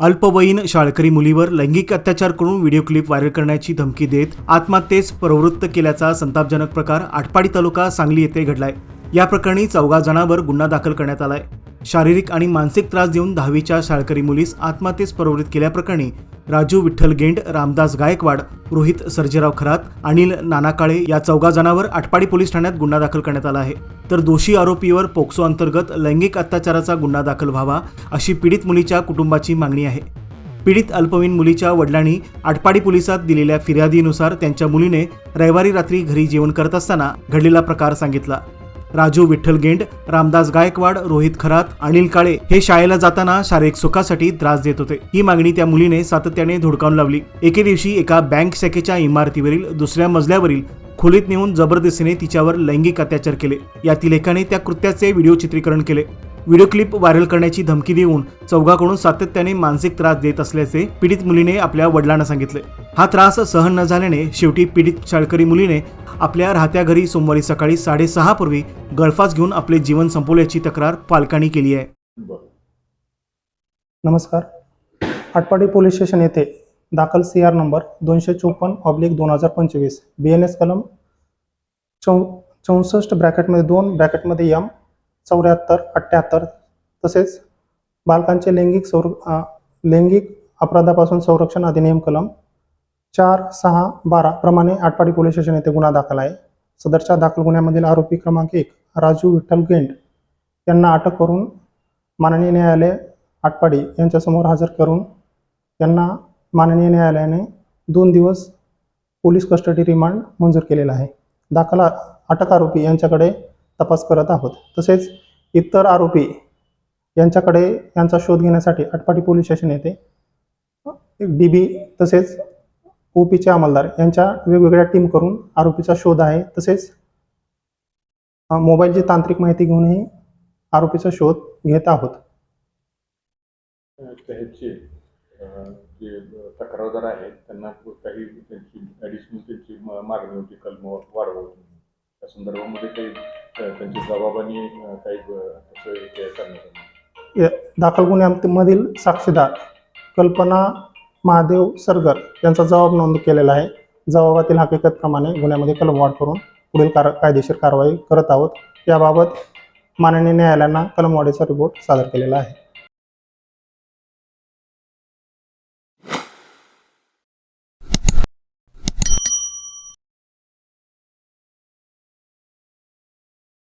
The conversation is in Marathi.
अल्पवयीन शाळकरी मुलीवर लैंगिक अत्याचार करून व्हिडिओ क्लिप व्हायरल करण्याची धमकी देत आत्महत्येस प्रवृत्त केल्याचा संतापजनक प्रकार आटपाडी तालुका सांगली येथे घडलाय. या प्रकरणी चौघा जणांवर गुन्हा दाखल करण्यात आलाय. शारीरिक आणि मानसिक त्रास देऊन दहावीच्या शाळकरी मुलीस आत्महत्येस प्रवृत्त केल्याप्रकरणी राजू विठ्ठल गेंड रामदास गायकवाड रोहित सर्जेराव खरात अनिल नानाकाळे या चौघा जणांवर आटपाडी पोलीस ठाण्यात गुन्हा दाखल करण्यात आला आहे. तर दोषी आरोपीवर पोक्सो अंतर्गत लैंगिक अत्याचाराचा गुन्हा दाखल व्हावा अशी पीडित मुलीच्या कुटुंबाची मागणी आहे. पीडित अल्पवयीन मुलीच्या वडिलांनी आटपाडी पोलिसात दिलेल्या फिर्यादीनुसार त्यांच्या मुलीने रविवारी रात्री घरी जेवण करत असताना घडलेला प्रकार सांगितला. राजू विठ्ठल गेंड रामदास गायकवाड रोहित खरात अनिल काळे हे शाळेला जाताना शारीरिक सुखासाठी त्रास देत होते. ही मागणी त्या मुलीने सातत्याने धुडकावून लावली. एके दिवशी एका बँक शाखेच्या इमारतीवरील दुसऱ्या मजल्यावरील खोलीत नेऊन जबरदस्तीने तिच्यावर लैंगिक अत्याचार केले. यातील एकाने त्या कृत्याचे व्हिडिओ चित्रीकरण केले. व्हिडिओ क्लिप व्हायरल करण्याची धमकी देऊन चौघाकडून सातत्याने मानसिक त्रास देत असल्याचे पीडित मुलीने आपल्या वडिलांना सांगितले. हा त्रास सहन न झाल्याने शेवटी पीडित शाळकरी मुलीने आपल्या राहत्या घरी सोमवारी सकाळी साडेसहा पूर्वी गळफास घेऊन आपले जीवन संपवल्याची तक्रार पालकांनी केली आहे. नमस्कार. आटपाडी पोलीस स्टेशन येथे दाखल सी आर नंबर दोनशे चोपन्न ऑब्लिक दोन हजार पंचवीस बी एन एस कलम चौ चौसष्ट ब्रॅकेटमध्ये दोन ब्रॅकेटमध्ये यम चौऱ्याहत्तर अठ्ठ्याहत्तर तसेच बालकांचे लैंगिक सौर लैंगिक अपराधापासून संरक्षण अधिनियम कलम चार सहा बारा प्रमाणे आटपाडी पोलीस स्टेशन येथे गुन्हा दाखल आहे. सदरच्या दाखल गुन्ह्यामधील आरोपी क्रमांक एक राजू विठ्ठल गेंड यांना अटक करून माननीय न्यायालय आटपाडी यांच्यासमोर हजर करून त्यांना माननीय न्यायालयाने दोन दिवस पोलीस कस्टडी रिमांड मंजूर केलेला आहे. दाखल अटक आरोपी यांच्याकडे तपास करत आहोत. तसेच इतर आरोपी यांच्याकडे यांचा शोध घेण्यासाठी अटपाटी पोलीस स्टेशन येथे डी बी तसेच ओपीचे अंमलदार यांच्या वेगवेगळ्या टीम करून आरोपीचा शोध आहे. तसेच मोबाईलची तांत्रिक माहिती घेऊनही आरोपीचा शोध घेत आहोत. जे तक्रारदार आहेत त्यांना काही त्यांची ॲडिशनल त्यांची मागणी होती कलम वाढवून त्या संदर्भामध्ये काही त्यांची काही करण्यात दाखल गुन्ह्यामधील साक्षीदार कल्पना महादेव सरगर यांचा जबाब नोंद केलेला आहे. जबाबातील हकीकतप्रमाणे गुन्ह्यामध्ये कलमवाढ करून पुढील कार कायदेशीर कारवाई करत आहोत. याबाबत माननीय न्यायालयानं कलमवाढीचा रिपोर्ट सादर केलेला आहे.